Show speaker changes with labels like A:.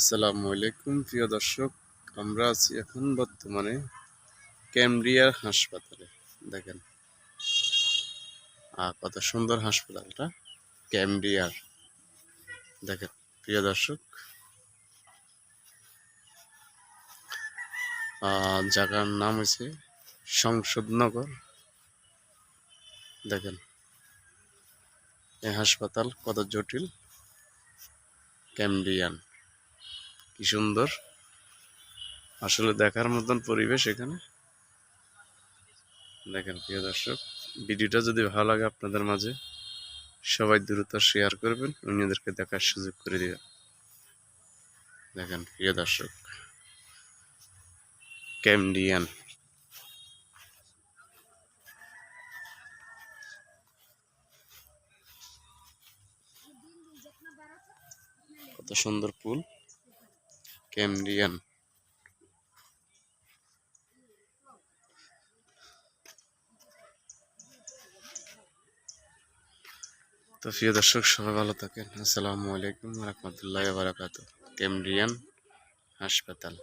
A: আসসালামু আলাইকুম, প্রিয় দর্শক। আমরা আছি এখন বর্তমানে ক্যামব্রিয়ার হাসপাতালে। দেখেন। আর কত সুন্দর হাসপাতালটা। ক্যামব্রিয়ার। দেখেন, প্রিয় দর্শক। জায়গার নাম হচ্ছে সংসদনগর। দেখেন। এই হাসপাতাল কত জটিল। ক্যামব্রিয়ান। কি সুন্দর। আসলে দেখার মতন পরিবেশ এখানে। দেখেন, প্রিয় দর্শক, ভিডিওটা যদি ভালো লাগে আপনাদের মাঝে, সবাই দ্রুত শেয়ার করবেন অন্যদেরকে দেখার সুযোগ করে দিবেন। দেখেন, প্রিয় দর্শক ক্যামডিয়ান কত সুন্দর পুল ক্যামডিয়ান তো প্রিয় দর্শক সবাই ভালো থাকেন। আসসালামু আলাইকুম রহমতুল্লাহ বারাকাত ক্যামডিয়ান হাসপাতাল।